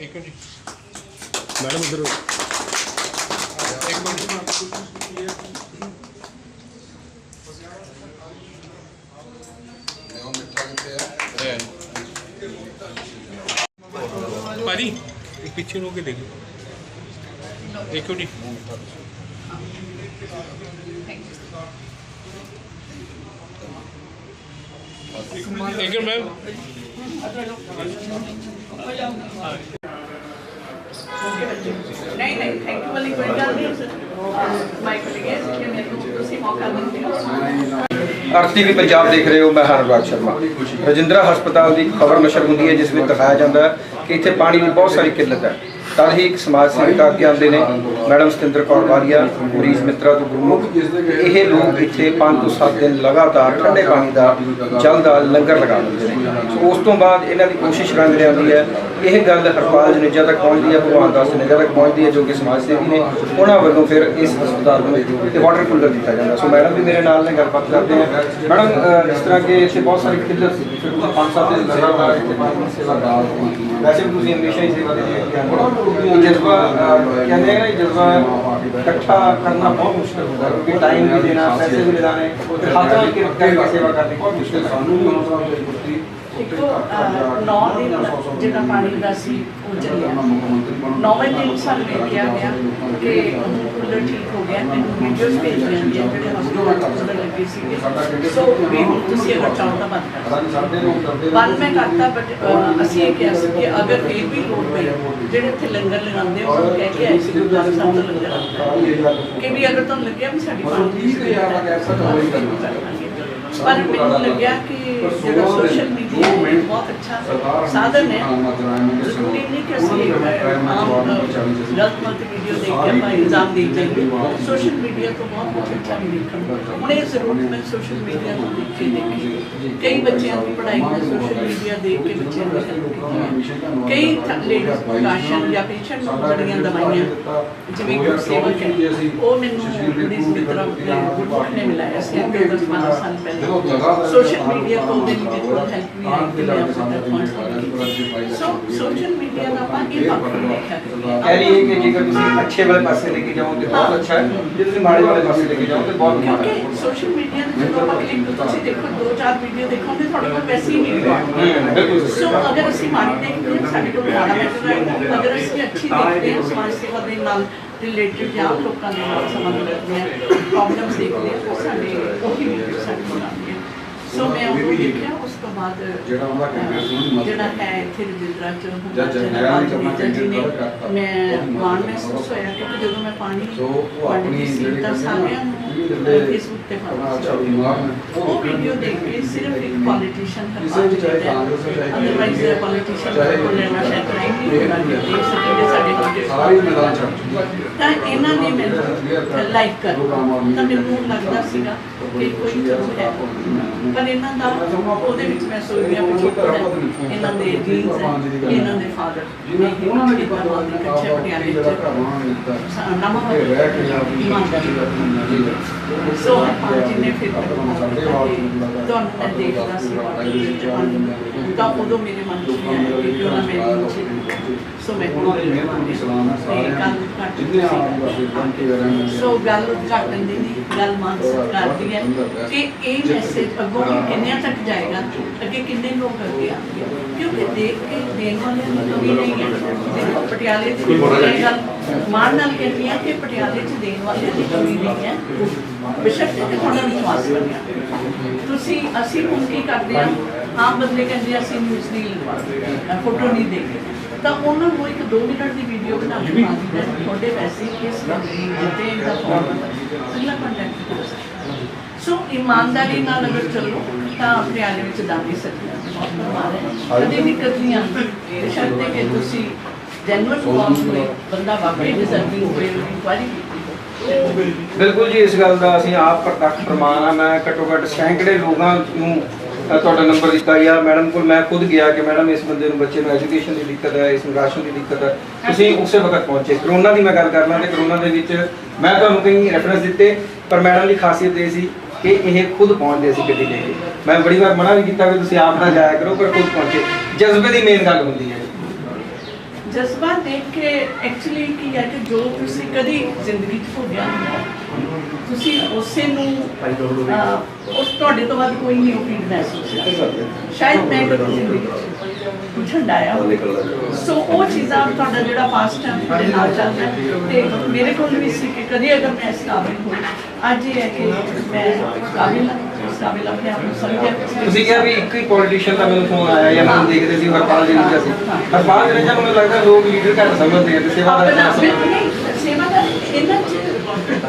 ਇੱਕ minute madam ਉਧਰ ਇੱਕ ਮਿੰਟ। ਭਾਜੀ ਇੱਕ ਪਿੱਛੇ ਨੂੰ ਕੇ ਦੇਖੋ। ਇੱਕ ਮਿੰਟ ਇੱਕ ਮਿੰਟ ਮੈਮ। ਨਹੀਂ ਨਹੀਂ ਥੈਂਕ ਯੂ ਵਾਲੀ ਕੋਈ ਗੱਲ ਨਹੀਂ। ਮਾਈਕ ਲਿਆ ਕਿ ਮੈਨੂੰ ਤੁਸੀਂ ਮੌਕਾ ਦਿੰਦੇ ਹੋ। ਅਰਥ ਟੀਵੀ ਪੰਜਾਬ ਦੇਖ ਰਹੇ ਹੋ, ਮੈਂ ਹਰਰਾਜ ਸ਼ਰਮਾ। ਰਜਿੰਦਰਾ ਹਸਪਤਾਲ ਦੀ ਖਬਰ ਨਸ਼ਰ ਹੁੰਦੀ ਹੈ, ਜਿਸ ਵਿੱਚ ਦਿਖਾਇਆ ਜਾਂਦਾ ਹੈ ਕਿ ਇੱਥੇ ਪਾਣੀ ਦੀ ਬਹੁਤ ਸਾਰੀ ਕਿੱਲਤ ਹੈ। ਤਾਂ ਹੀ ਇੱਕ ਸਮਾਜ ਸੇਵਿਕਾ ਅੱਗੇ ਆਉਂਦੇ ਨੇ ਮੈਡਮ ਸਤਿੰਦਰ ਕੌਰ ਵਾਲੀਆ ਮਰੀਜ਼ ਮਿੱਤਰਾ ਤੋਂ ਗੁਰਮੁਖ। ਇਹ ਲੋਕ ਇੱਥੇ 5 ਤੋਂ 7 ਦਿਨ ਲਗਾਤਾਰ ਠੰਡੇ ਪਾਣੀ ਦਾ ਜਲ ਦਾ ਲੰਗਰ ਲਗਾ ਦਿੰਦੇ ਨੇ। ਸੋ ਉਸ ਤੋਂ ਬਾਅਦ ਇਹਨਾਂ ਦੀ ਕੋਸ਼ਿਸ਼ ਰੰਗ ਲਿਆਉਂਦੀ ਹੈ ਇਹ ਗੱਲ ਹਰਪਾਲ ਜਨੇਜਾ ਤੱਕ ਪਹੁੰਚਦੀ ਹੈ ਭਗਵਾਨ ਦਾਸ ਜਨੇਜਾ ਤੱਕ ਪਹੁੰਚਦੀ ਹੈ ਜੋ ਕਿ ਸਮਾਜ ਸੇਵੀ ਨੇ ਉਹਨਾਂ ਵੱਲੋਂ ਫਿਰ ਇਸ ਹਸਪਤਾਲ ਨੂੰ ਤੇ ਵਾਟਰ ਕੂਲਰ ਦਿੱਤਾ ਜਾਂਦਾ। ਸੋ ਮੈਡਮ ਵੀ ਮੇਰੇ ਨਾਲ ਨੇ ਗੱਲਬਾਤ ਕਰਦੇ ਹਾਂ ਮੈਡਮ ਅਹ, ਜਿਸ ਤਰ੍ਹਾਂ ਕਿ ਇੱਥੇ ਬਹੁਤ ਸਾਰੇ ਕਿੱਲਤ ਸੀ ਫਿਰ ਤੁਸੀਂ ਪੰਜ ਸੱਤ ਦਿਨ ਲਗਾਤਾਰ ਇੱਥੇ ਸੇਵਾ ਕਰ ਵੈਸੇ ਵੀ ਤੁਸੀਂ ਹਮੇਸ਼ਾ ਹੀ ਸੇਵਾ ਦੇ ਲਈ ਜਜ਼ਬਾ ਕਹਿੰਦੇ ਆ ਜਜ਼ਬਾ ਇਕੱਠਾ ਕਰਨਾ ਬਹੁਤ ਮੁਸ਼ਕਲ ਹੁੰਦਾ ਕਿਉਂਕਿ ਟਾਈਮ ਵੀ ਦੇਣਾ, ਪੈਸੇ ਵੀ ਲਗਾਣੇ ਫਿਰ ਹੱਥ ਨਾਲ ਕੇ ਸੇਵਾ ਕਰਨੀ ਬਹੁਤ ਮੁਸ਼ਕਲ ਹੈ। ਦੇਖੋ ਅਹ, ਨੌ ਦਿਨ ਜਿਹੜਾ ਪਾਣੀ ਦਾ ਸੀ ਉਹ ਚੱਲਿਆ ਨੌਵੇਂ ਦਿਨ ਸਾਨੂੰ ਇਹ ਕਿਹਾ ਗਿਆ ਕਿ ਕੂਲਰ ਠੀਕ ਹੋ ਗਿਆ ਮੈਨੂੰ ਵੀਡੀਓਜ਼ ਭੇਜ ਜਾਂਦੀਆਂ ਜਿਹੜੇ ਹਸਪਤਾਲ ਚ ਲੱਗੇ ਸੀਗੇ ਸੋ ਵੀ ਹੁਣ ਤੁਸੀਂ ਅਗਰ ਚਾਹੋ ਤਾਂ ਬੰਦ ਕਰ ਦਿਓ। ਬੰਦ ਮੈਂ ਕਰਤਾ ਬਟ ਅਸੀਂ ਇਹ ਕਿਹਾ ਸੀ ਕਿ ਅਗਰ ਫਿਰ ਵੀ ਲੋੜ ਪਈ ਜਿਹੜੇ ਇੱਥੇ ਲੰਗਰ ਲਗਾਉਂਦੇ ਹੋ ਉਹ ਕਹਿ ਕੇ ਆਏ ਸੀ ਗੁਰਦੁਆਰਾ ਸਾਹਿਬ ਤੋਂ ਲੰਗਰ ਆਉਂਦਾ ਹੈ। ਕਿ ਵੀ ਅਗਰ ਤੁਹਾਨੂੰ ਲੱਗਿਆ ਵੀ ਸਾਡੀ ਪਾਣੀ ਦੀ ਜ਼ਰੂਰਤ ਹੈ ਤਾਂ ਅਸੀਂ ਕਰ ਲਾਂਗੇ। ਪਰ ਮੈਨੂੰ ਲੱਗਿਆ ਕਿ ਜਿਹੜਾ ਸੋਸ਼ਲ ਮੀਡੀਆ ਹੈ ਇਹ ਬਹੁਤ ਅੱਛਾ ਸਾਧਨ ਹੈ ਜ਼ਰੂਰੀ ਨਹੀਂ ਕਿ ਅਸੀਂ ਇੱਕ ਆਮ ਗਲਤ ਮਲਤ ਵੀਡੀਓ ਦੇਖ ਕੇ ਆਪਾਂ ਇਲਜ਼ਾਮ ਦੇ ਜਾਈਏ ਸੋਸ਼ਲ ਮੀਡੀਆ ਤੋਂ ਬਹੁਤ ਕੁਝ ਅੱਛਾ ਵੀ ਦੇਖਣ ਨੂੰ ਮਿਲਦਾ। ਹੁਣ ਇਹ ਜ਼ਰੂਰ ਮੈਂ ਸੋਸ਼ਲ ਮੀਡੀਆ ਤੋਂ ਦੇਖ ਕੇ ਦੇਖੀ ਕਈ ਬੱਚਿਆਂ ਦੀ ਪੜ੍ਹਾਈ ਮੈਂ ਸੋਸ਼ਲ ਮੀਡੀਆ ਦੇਖ ਕੇ ਬੱਚਿਆਂ ਦੀ ਹੈਲਪ ਕੀਤੀ ਹੈ ਕਈ ਲੇਡੀਜ਼ ਪ੍ਰਕਾਸ਼ਨ ਜਾਂ ਪੇਸ਼ੈਂਟ ਨੂੰ ਜਿਹੜੀਆਂ ਦਵਾਈਆਂ ਜਿਵੇਂ ਕਿ ਸੇਵਕ ਹੈ ਉਹ ਮੈਨੂੰ ਬੜੀ ਮਿੱਤਰਾ ਗੁਰਮੁਖ ਨੇ ਮਿਲਾਇਆ ਸੀ ਅੱਗੇ 10 12 ਸਾਲ ਪਹਿਲੇ ਸੋਸ਼ਲ ਮੀਡੀਆ ਤੋਂ ਉਹਦੇ ਲਈ ਬਹੁਤ ਹੈਲਪ ਵੀ ਆਈ ਕਿ ਮੈਂ ਆਪਣਾ ਫੰਡ ਸੋ ਸੋਸ਼ਲ ਮੀਡੀਆ ਦਾ ਆਪਾਂ ਇਹ ਪੱਖ ਨੂੰ ਦੇਖਿਆ ਕਰੀਏ। ਕਹਿ ਰਹੀ ਹੈ ਕਿ ਜੇਕਰ ਤੁਸੀਂ ਅੱਛੇ ਵਾਲੇ ਪਾਸੇ ਲੈ ਕੇ ਜਾਓ ਤੇ ਬਹੁਤ ਅੱਛਾ ਹੈ ਜੇ ਤੁਸੀਂ ਮਾੜੇ ਵਾਲੇ ਪਾਸੇ ਲੈ ਕੇ ਜਾਓ ਤੇ ਬਹੁਤ ਮਾੜਾ ਹੈ ਕਿਉਂਕਿ ਸੋਸ਼ਲ ਮੀਡੀਆ ਤੇ ਜਦੋਂ ਆਪਾਂ ਕਲਿੱਕ ਤੁਸੀਂ ਦੇਖੋ ਦੋ ਚਾਰ ਵੀਡੀਓ ਦੇਖੋਗੇ ਤੁਹਾਡੇ ਕੋਲ ਪੈਸੇ ਹੀ ਨਹੀਂ ਹਮ, ਹੋਣਗੇ ਬਿਲਕੁਲ ਸਹੀ। ਸੋ ਅਗਰ ਅਸੀਂ ਮਾੜੀ ਦੇਖਦੇ ਹਾਂ ਸਾਡੇ ਕੋਲ ਮਾੜਾ ਮੈਟਰ ਹੈ ਅਗਰ ਅਸੀਂ ਅੱਛੀ ਦੇਖਦੇ ਹਾਂ ਸਮਾਜ ਸੇਵਾ ਦੇ ਨਾਲ ਰਿਲੇਟਡ ਜਾਂ ਲੋਕਾਂ ਦੇ ਨਾਲ ਸੰਬੰਧ ਰੱਖਦੇ ਹਾਂ ਪ੍ਰੋਬਲਮਸ ਦੇਖਦੇ ਹਾਂ ਤਾਂ ਸਾਡੇ ਉਹੀ ਵੀਡੀਓ ਸਾਡੇ ਕੋਲ ਆਉਂਦੀਆਂ ਸੋ ਮੈਂ ਉਹ ਦੇਖਿਆ ਉਸ ਤੋਂ ਬਾਅਦ ਜਿਹੜਾ ਉਹਦਾ ਕੈਂਪਸ ਨੂੰ ਮਦਦ ਜਿਹੜਾ ਹੈ ਇੱਥੇ ਰਜਿੰਦਰਾ ਚ ਜਾਂ ਜਨਰਲ ਨਹੀਂ ਕਰਨਾ ਜੀ ਨੇ ਕੈਂਡੀਡੇਟ ਕਰਤਾ। ਮੈਂ ਮਾਣ ਮਹਿਸੂਸ। ਹੋਇਆ ਕਿ ਜਦੋਂ ਮੈਂ ਪਾਣੀ ਸੋ ਉਹ ਆਪਣੀ ਜਿਹੜੀ ਸਾਰਿਆਂ ਨਾ, ਫੇਸਬੁੱਕ ਤੇ ਪਾਉਂਦੇ ਉਹ ਵੀਡੀਓ ਦੇਖ ਕੇ ਸਿਰਫ ਇੱਕ ਪੋਲੀਟੀਸ਼ੀਅਨ ਵੀ ਚਾਹੇ ਕਾਂਗਰਸ ਹੋ, ਅਦਰਵਾਈਜ਼ BJP, ਪੋਲੀਟੀਸ਼ੀਅਨ ਕੋਲ ਲੈਣਾ ਸ਼ਾਇਦ ਨਹੀਂ। ਹੋਣਾ ਕਿ ਦੇਖ ਸਕੇਗੇ ਸਾਡੇ ਕੋਲ ਸਾਰੀ ਮੈਦਾਨ ਛੱਡ ਚੁੱਕੀ। ਹੈ ਤਾਂ ਇਹਨਾਂ ਨੇ ਮੈਨੂੰ ਲਾਈਕ ਕਰ ਤਾਂ ਮੈਨੂੰ ਲੱਗਦਾ ਸੀਗਾ ਕਿ ਕੋਈ ਚੀਜ਼ ਹੈ ਪਰ ਇਹਨਾਂ ਦਾ ਉਹਦੇ ਵਿੱਚ ਮੈਂ ਸੋਚਦੀ ਹਾਂ ਕਿ ਇਹਨਾਂ ਦੇ ਜੀਨਸ ਇਹਨਾਂ ਦੇ ਫਾਦਰ ਉਹਨਾਂ ਨੇ ਕੀਤਾ ਬਹੁਤ ਕੱਚੇ ਪਟਿਆਲੇ ਚ ਭਰਾਵਾਂ ਨੇ ਦਿੱਤਾ। ਨਵਾਂ ਇਹ ਰਹਿ ਕੇ ਆਪਣੀ ਸੋ ਪੰਜ ਨੇ ਫਿਰ ਤੁਹਾਨੂੰ ਮੈਂ ਦੇਖਦਾ ਸੀ ਤਾਂ ਉਦੋਂ ਮੇਰੇ ਮਨ ਚ ਵੀ ਆਇਆ ਕਿ ਕਿਉਂ ਨਾ ਮਨ ਚ ਸੋ ਮੈਂ ਦੀ ਜਿੰਨੇ ਰਹਿਣ ਸੋ ਗੱਲ ਉਦਘਾਟਨ ਦੀ ਨਹੀਂ ਗੱਲ ਮਾਨ ਕਰਦੀ ਹੈ ਕਿ ਇਹ ਮੈਸੇਜ ਅੱਗੋਂ ਵੀ ਕਿੰਨਿਆਂ ਤੱਕ ਜਾਏਗਾ ਅੱਗੇ ਕਿੰਨੇ ਲੋਕ ਅੱਗੇ ਆਉਣਗੇ? ਕਿਉਂਕਿ ਦੇਖ ਕੇ ਦੇਣ ਵਾਲਿਆਂ ਦੀ ਕਮੀ ਨਹੀਂ ਹੈ। ਪਟਿਆਲੇ ਦੀ ਗੱਲ ਮਾਣ ਨਾਲ ਕਹਿੰਦੀ ਹਾਂ ਕਿ ਪਟਿਆਲੇ 'ਚ ਦੇਣ ਵਾਲਿਆਂ ਦੀ ਕਮੀ ਨਹੀਂ ਹੈ। ਬੇਸ਼ੱਕ ਕਿ ਤੁਹਾਡਾ ਵਿਸ਼ਵਾਸ ਬਣਿਆ ਤੁਸੀਂ ਅਸੀਂ ਹੁਣ ਕੀ ਕਰਦੇ ਹਾਂ? ਆਮ ਬੰਦੇ ਕਹਿੰਦੇ ਆ, ਅਸੀਂ ਨਿਊਜ਼ ਨਹੀਂ ਲਗਵਾਉਂਦੇ ਫੋਟੋ ਨਹੀਂ ਦੇਖਦੇ ਤਾਂ ਉਹਨਾਂ ਨੂੰ ਇੱਕ 2 ਮਿੰਟ ਦੀ ਵੀਡੀਓ ਬਣਾ ਕੇ ਪਾ ਨੇ ਤੁਹਾਡੇ ਪੈਸੇ ਕਿਸ ਕੰਪਨੀ ਦਿੱਤੇ ਦਾ ਫੋਨ ਅਗਲਾ ਕੰਟੈਕਟ ਕਰੋ ਸੋ ਇਮਾਨਦਾਰੀ ਨਾਲ ਅਗਰ ਚੱਲੋ ਤਾਂ ਪਟਿਆਲੇ ਵਿੱਚ ਦਾਨੀ ਸਕਦਾ ਕਦੇ ਨਹੀਂ ਆਉਂਦੀ ਸ਼ਰਤੇ ਕਿ ਤੁਸੀਂ ਜੈਨੂਅਲ ਫਾਰਮ ਹੋਏ ਬੰਦਾ ਵਾਕਈ ਡਿਜ਼ਰਵਿੰਗ ਹੋਵੇ ਹੋਵੇ ਬਿਲਕੁਲ ਜੀ, ਇਸ ਗੱਲ ਦਾ ਅਸੀਂ ਆਪ ਪ੍ਰਤੱਖ ਪ੍ਰਮਾਣ ਆ। ਮੈਂ ਘੱਟੋ ਘੱਟ ਸੈਂਕੜੇ ਲੋਕਾਂ ਨੂੰ ਤੁਹਾਡਾ ਨੰਬਰ ਦਿੱਤਾ ਗਿਆ। ਮੈਡਮ ਕੋਲ ਮੈਂ ਖੁਦ ਗਿਆ ਕਿ ਮੈਡਮ, ਇਸ ਬੰਦੇ ਨੂੰ ਬੱਚੇ ਨੂੰ ਐਜੂਕੇਸ਼ਨ ਦੀ ਦਿੱਕਤ ਹੈ, ਇਸ ਨੂੰ ਰਾਸ਼ਨ ਦੀ ਦਿੱਕਤ ਹੈ। ਤੁਸੀਂ ਉਸੇ ਵਕਤ ਪਹੁੰਚੇ। ਕਰੋਨਾ ਦੀ ਮੈਂ ਗੱਲ ਕਰਨਾ ਤੇ ਕਰੋਨਾ ਦੇ ਵਿੱਚ ਮੈਂ ਤੁਹਾਨੂੰ ਕਈ ਰੈਫਰੈਂਸ ਦਿੱਤੇ, ਪਰ ਮੈਡਮ ਦੀ ਖਾਸੀਅਤ ਇਹ ਸੀ ਕਿ ਇਹ ਖੁਦ ਪਹੁੰਚਦੇ ਸੀ ਗੱਡੀ ਲੈ ਕੇ। ਮੈਂ ਬੜੀ ਵਾਰ ਮਨਾ ਵੀ ਕੀਤਾ ਕਿ ਤੁਸੀਂ ਆਪ ਨਾ ਜਾਇਆ ਕਰੋ, ਪਰ ਖੁਦ ਪਹੁੰਚੇ। ਜਜ਼ਬੇ ਦੀ ਮੇਨ ਗੱਲ ਹੁੰਦੀ ਹੈ। ਜਜ਼ਬਾ ਦੇਖ ਕੇ ਐਕਚੁਅਲੀ ਕੀ ਹੈ ਕਿ ਜੋ ਤੁਸੀਂ ਕਦੀ ਜ਼ਿੰਦਗੀ 'ਚ ਭੋਗਿਆ ਹੁੰਦਾ ਤੁਸੀਂ ਉਸੇ ਨੂੰ ਉਸ ਤੁਹਾਡੇ ਤੋਂ ਵੱਧ ਕੋਈ ਨਹੀਂ ਫੀਲ ਮਹਿਸੂਸ ਕਰਦਾ। ਸ਼ਾਇਦ ਮੈਂ ਕਦੀ ਜ਼ਿੰਦਗੀ 'ਚ ਝੰਡਾਇਆ ਹੋਵੇ ਸੋ ਉਹ ਚੀਜ਼ਾਂ ਤੁਹਾਡਾ ਜਿਹੜਾ ਪਾਸਟ ਹੈ ਤੁਹਾਡੇ ਨਾਲ ਚੱਲਦਾ ਤੇ ਮੇਰੇ ਕੋਲ ਵੀ ਸੀ ਕਿ ਕਦੀ ਅਗਰ ਮੈਂ ਇਸ ਕਾਬਿਲ ਹੋਈ ਅੱਜ ਇਹ ਹੈ ਕਿ ਮੈਂ ਕਾਬਿਲ ਹਾਂ। ਕਾਬਿਲ ਆਪਣੇ ਆਪ ਨੂੰ ਸਮਝਿਆ ਤੁਸੀਂ ਕਿਹਾ ਵੀ ਇੱਕ ਹੀ ਪੋਲੀਟੀਸ਼ੀਅਨ ਦਾ ਮੈਨੂੰ ਫੋਨ ਆਇਆ ਜਾਂ ਮੈਨੂੰ ਦੇਖਦੇ ਸੀ ਹਰਪਾਲ ਜੀ ਨੂੰ ਸੀ। ਹਰਪਾਲ ਜੀ ਨੂੰ ਮੈਨੂੰ ਲੱਗਦਾ ਲੋਕ ਲੀਡਰ ਘੱਟ ਸਮਝਦੇ ਆ ਤੇ ਸੇਵਾਦਾਰ ਬਿਲਕੁਲ ਨਹੀਂ ਸੇਵਾਦਾਰ ਇਹਨਾਂ ਚ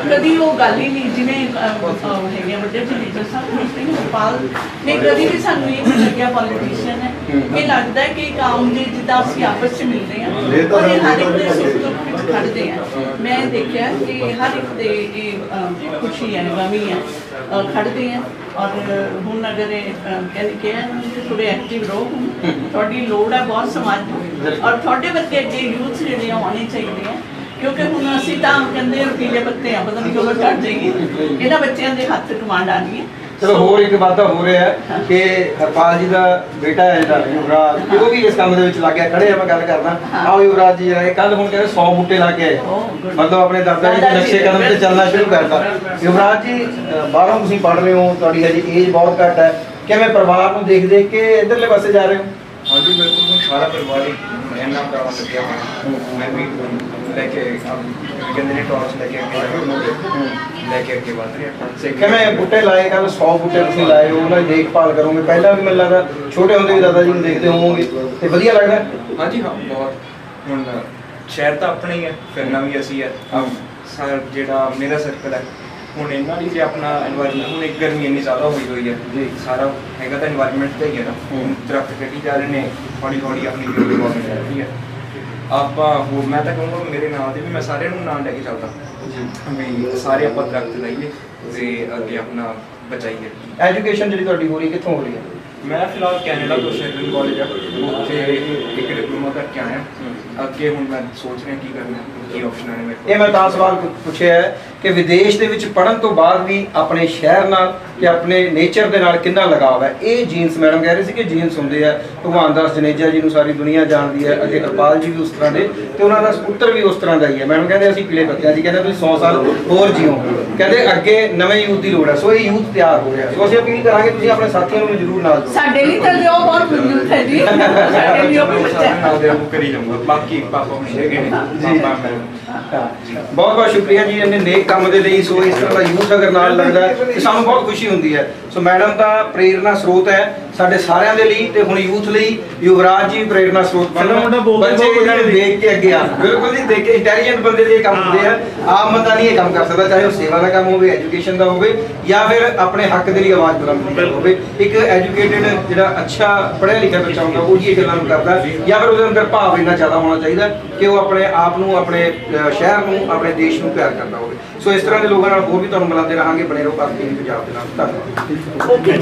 ਕਦੀ ਉਹ ਗੱਲ ਹੀ ਨਹੀਂ ਜਿਵੇਂ ਹੈਗੇ ਆ ਵੱਡੇ ਵੱਡੇ ਲੀਡਰ ਸਾਹਿਬ ਨਹੀਂ ਗੋਪਾਲ ਨੇ ਕਦੀ ਵੀ ਸਾਨੂੰ ਇਹ ਨਹੀਂ ਲੱਗਿਆ ਪੋਲੀਟੀਸ਼ੀਅਨ ਹੈ। ਇਹ ਲੱਗਦਾ ਹੈ ਕਿ ਇੱਕ ਆਮ ਜੀ ਜਿੱਦਾਂ ਅਸੀਂ ਆਪਸ ਚ ਮਿਲਦੇ ਔਰ ਇਹ ਹਰ ਇੱਕ ਦੇ ਸੁੱਖ ਦੁੱਖ ਆ। ਮੈਂ ਦੇਖਿਆ ਕਿ ਹਰ ਇੱਕ ਦੇ ਇਹ ਅਹ, ਖੁਸ਼ੀ ਹੈ ਗਮੀ ਹੈ। ਅਹ, ਖੜਦੇ ਆ ਔਰ ਹੁਣ ਅਗਰ ਇਹ ਅਹ, ਕਹਿੰਦੇ ਕਿ ਕਿ ਥੋੜੇ ਐਕਟਿਵ ਰਹੋ ਤੁਹਾਡੀ ਲੋੜ ਹੈ ਬਹੁਤ ਸਮਾਜ ਨੂੰ। ਔਰ ਤੁਹਾਡੇ ਵਰਗੇ ਅੱਗੇ ਯੂਥ ਜਿਹੜੇ ਆ ਉਹ ਆਉਣੇ ਚਾਹੀਦੇ ਆ। ਕਿਉਂਕਿ ਹੁਣ ਅਸੀਂ ਤਾਂ ਕਹਿੰਦੇ ਹਾਂ ਪੀਲੇ ਪੱਤੇ ਆ ਪਤਾ ਨਹੀਂ ਕਦੋਂ ਚੜ ਜਾਏਗੀ ਇਹਨਾਂ ਬੱਚਿਆਂ ਦੇ ਹੱਥ ਕਮਾਂਡ ਆਣੀ ਹੈ। ਚਲੋ ਹੋਰ ਇੱਕ ਵਾਧਾ ਹੋ ਰਿਹਾ ਹੈ ਕਿ ਹਰਪਾਲ ਜੀ ਦਾ ਬੇਟਾ ਹੈ ਜਿਹੜਾ ਯੁਵਰਾਜ ਉਹ ਵੀ ਇਸ ਕੰਮ ਦੇ ਵਿੱਚ ਲੱਗ ਗਿਆ ਖੜੇ ਆ ਮੈਂ ਗੱਲ ਕਰਦਾ। ਆਓ ਯੁਵਰਾਜ ਜੀ ਜਿਹੜਾ ਕੱਲ ਹੁਣ ਕਹਿੰਦੇ 100 ਬੂਟੇ ਲਾ ਕੇ ਆਏ. ਮਤਲਬ ਆਪਣੇ ਦਾਦਾ ਜੀ ਦੇ ਨਕਸ਼ੇ ਕਦਮ ਤੇ ਚੱਲਣਾ ਸ਼ੁਰੂ ਕਰਤਾ। ਯੁਵਰਾਜ ਜੀ ਬਾਹਰੋਂ ਤੁਸੀਂ ਪੜ੍ਹ ਰਹੇ ਹੋ ਤੁਹਾਡੀ ਹਜੇ ਏਜ ਬਹੁਤ ਘੱਟ ਹੈ। ਕਿਵੇਂ ਪਰਿਵਾਰ ਨੂੰ ਦੇਖ ਦੇਖ ਕੇ ਇਧਰਲੇ ਪਾਸੇ ਜਾ ਰਹੇ ਹੋ? ਹਾਂਜੀ ਬਿਲਕੁਲ। ਸਾਰਾ ਪਰਿਵਾਰ ਹੀ ਮੈਂ ਨਾਮ ਕਰਾਉਣ ਲੱਗਿਆ ਹਾਂ ਮੈਂ ਵੀ ਲੈ ਕੇ ਕਹਿੰਦੇ ਨੇ ਟਾਰਚ ਲੈ ਕੇ ਅੱਗੇ ਲੈ ਕੇ ਅੱਗੇ ਵਧ ਰਿਹਾ। ਸਿੱਖਿਆ ਮੈਂ ਬੁੱਟੇ ਲਾਏ ਕੱਲ 100 ਬੁੱਟੇ ਤੁਸੀਂ ਲਾਏ ਹੋ ਉਹਨਾਂ ਦੀ ਦੇਖਭਾਲ ਕਰੋਗੇ। ਪਹਿਲਾਂ ਵੀ ਮੈਨੂੰ ਲੱਗਦਾ ਛੋਟੇ ਹੁੰਦੇ ਵੀ ਦਾਦਾ ਜੀ ਨੂੰ ਦੇਖਦੇ ਹੋਵੋਗੇ। ਤੇ ਵਧੀਆ ਲੱਗਦਾ। ਹਾਂਜੀ ਹਾਂ ਬਹੁਤ। ਹੁਣ ਸ਼ਹਿਰ ਤਾਂ ਆਪਣਾ ਹੀ ਹੈ ਫਿਰਨਾ ਵੀ ਅਸੀਂ ਹੈ। ਸਰ ਜਿਹੜਾ ਮੇਰਾ ਸਰਕਲ ਹੈ ਹੁਣ ਇਹਨਾਂ ਲਈ ਜੇ ਆਪਣਾ এনवायरमेंट ਹੁਣ ਇੱਕ ਗਰਮੀ ਇੰਨੀ ਜ਼ਿਆਦਾ ਹੋਈ ਹੋਈ ਹੈ। ਜੀ। ਸਾਰਾ ਹੈਗਾ ਤਾਂ এনवायरमेंट ਤੇ ਹੀ ਹੈ। ਨਾ ਹੁਣ ਦਰਖਤ ਕੱਟੀ ਜਾ ਰਹੇ ਨੇ ਹੌਲੀ ਹੌਲੀ ਆਪਣੀ ਜਿਹੜੀ ਗਵਰਨਮੈਂਟ ਹੈ ਆਪਾਂ ਹੋਰ ਮੈਂ ਤਾਂ ਕਹੂੰਗਾ ਮੇਰੇ ਨਾਲ ਦੇ ਵੀ ਮੈਂ ਸਾਰਿਆਂ ਨੂੰ ਨਾਲ ਲੈ ਕੇ ਚੱਲਦਾ। ਵੀ ਸਾਰੇ ਆਪਾਂ ਦਰਖਤ ਲਾਈਏ ਤੇ ਅੱਗੇ ਆਪਣਾ ਬਚਾਈਏ। ਐਜੂਕੇਸ਼ਨ ਜਿਹੜੀ ਤੁਹਾਡੀ ਹੋ ਰਹੀ ਕਿੱਥੋਂ ਹੋ ਰਹੀ ਹੈ? ਮੈਂ ਫਿਲਹਾਲ ਕੈਨੇਡਾ ਤੋਂ ਸ਼ੈਲਨ ਕਾਲਜ ਆ। ਉੱਥੇ ਇੱਕ ਡਿਪਲੋਮਾ ਕਰਕੇ ਆਇਆ। ਅੱਗੇ ਹੁਣ ਮੈਂ ਸੋਚ ਰਿਹਾ ਕੀ ਕਰਨਾ। ਕੀ ਆਪਸ਼ਨ ਨੇ ਮੇਰੇ ਕੋਲ? ਇਹ ਮੈਂ ਤਾਂ ਸਵਾਲ ਪੁੱਛਿਆ ਹੈ ਕਿ ਵਿਦੇਸ਼ ਦੇ ਵਿੱਚ ਪੜਨ ਤੋਂ ਬਾਅਦ ਵੀ ਆਪਣੇ ਸ਼ਹਿਰ ਨਾਲ ਤੇ ਆਪਣੇ ਨੇਚਰ ਦੇ ਨਾਲ ਕਿੰਨਾ ਲਗਾਵ ਹੈ? ਇਹ ਜੀਨਸ ਮੈਡਮ ਕਹਿ ਰਹੇ ਸੀ ਕਿ ਜੀਨਸ ਹੁੰਦੇ ਆ ਭਗਵਾਨ ਦਾਸ ਜਨੇਜਾ ਜੀ ਨੂੰ ਸਾਰੀ ਦੁਨੀਆ ਜਾਣਦੀ ਹੈ ਅੱਗੇ ਹਰਪਾਲ ਜੀ ਵੀ ਉਸ ਤਰ੍ਹਾਂ ਦੇ ਤੇ ਉਹਨਾਂ ਦਾ ਸਪੁੱਤਰ ਵੀ ਉਸ ਤਰ੍ਹਾਂ ਦਾ ਹੀ ਹੈ। ਮੈਡਮ ਕਹਿੰਦੇ ਅਸੀਂ ਪੀਲੇ ਪੱਤਿਆਂ ਜੀ ਕਹਿੰਦੇ ਤੁਸੀਂ 100 ਸਾਲ ਹੋਰ ਜੀਓ ਕਹਿੰਦੇ ਅੱਗੇ ਨਵੇਂ ਯੂਥ ਦੀ ਲੋੜ ਹੈ ਸੋ ਇਹ ਯੂਥ ਤਿਆਰ ਹੋ ਰਿਹਾ ਸੋ ਅਸੀਂ ਅਪੀਲ ਕਰਾਂਗੇ ਤੁਸੀਂ ਆਪਣੇ ਸਾਥੀਆਂ ਨੂੰ ਜ਼ਰੂਰ ਨਾਲ ਜੋੜੋ। ਸਾਡੇ ਲਈ ਤਾਂ ਜੋ ਬਹੁਤ ਮਜ਼ਬੂਤ ਹੈ ਜੀ। ਸਾਡੇ ਲਈ ਉਹ ਵੀ ਬੱਚਾ ਹੈ। ਨਾਲ ਦੇ ਨੂੰ ਕਰੀ ਜਾਊਂਗਾ। ਬਾਕੀ ਪਾਪਾ ਹੁਣ ਹੈਗੇ ਨੇ ਪਾਪਾ ਮੈਂ ਬਹੁਤ ਬਹੁਤ ਸ਼ੁਕਰੀਆ ਜੀ ਇਹਨੇ ਨੇਕ ਕੰਮ ਦੇ ਲਈ ਸੋ ਇਸ ਤਰ੍ਹਾਂ ਦਾ ਯੂਥ ਅਗਰ ਨਾਲ ਲੱਗਦਾ ਤੇ ਸਾਨੂੰ ਬਹੁਤ ਖੁਸ਼ੀ ਹੁੰਦੀ ਹੈ। ਸੋ ਮੈਡਮ ਦਾ ਪ੍ਰੇਰਣਾ ਸਰੋਤ ਹੈ ਸਾਡੇ ਸਾਰਿਆਂ ਦੇ ਲਈ ਤੇ ਹੁਣ ਯੂਥ ਲਈ ਯੁਵਰਾਜ ਜੀ ਪ੍ਰੇਰਣਾ ਸਰੋਤ ਬਣਨ ਬੱਚੇ ਇਹਨਾਂ ਨੂੰ ਦੇਖ ਕੇ ਅੱਗੇ ਆ। ਬਿਲਕੁਲ ਜੀ ਦੇਖ ਕੇ ਇੰਟੈਲੀਜੈਂਟ ਬੰਦੇ ਦੇ ਇਹ ਕੰਮ ਹੁੰਦੇ ਆ। ਆਮ ਬੰਦਾ ਨਹੀਂ ਇਹ ਕੰਮ ਕਰ ਸਕਦਾ ਚਾਹੇ ਉਹ ਸੇਵਾ ਦਾ ਕੰਮ ਹੋਵੇ ਐਜੂਕੇਸ਼ਨ ਦਾ ਹੋਵੇ ਜਾਂ ਫਿਰ ਆਪਣੇ ਹੱਕ ਦੇ ਲਈ ਆਵਾਜ਼ ਬੁਲੰਦ ਹੋਵੇ। ਇੱਕ ਐਜੂਕੇਟਿਡ ਜਿਹੜਾ ਅੱਛਾ ਪੜ੍ਹਿਆ ਲਿਖਿਆ ਬੱਚਾ ਹੁੰਦਾ ਉਹ ਇਹ ਗੱਲਾਂ ਨੂੰ ਕਰਦਾ ਜਾਂ ਫਿਰ ਉਹਦੇ ਅੰਦਰ ਭਾਵ ਇੰਨਾ ਜ਼ਿਆਦਾ ਹੋਣਾ ਚਾਹੀਦਾ ਕਿ ਉਹ ਆਪਣੇ ਆਪ ਨੂੰ ਆਪਣੇ ਸ਼ਹਿਰ ਨੂੰ, ਆਪਣੇ ਦੇਸ਼ ਨੂੰ ਪਿਆਰ ਕਰਦਾ ਹੋਵੇ। ਸੋ ਇਸ ਤਰ੍ਹਾਂ ਦੇ ਲੋਕਾਂ ਨਾਲ ਹੋਰ ਵੀ ਤੁਹਾਨੂੰ ਮਿਲਾਉਂਦੇ ਰਹਾਂਗੇ। ਬਣੇ ਰਹੋ ਭਾਰਤੀ ਪੰਜਾਬ ਦੇ ਨਾਲ। ਧੰਨਵਾਦ।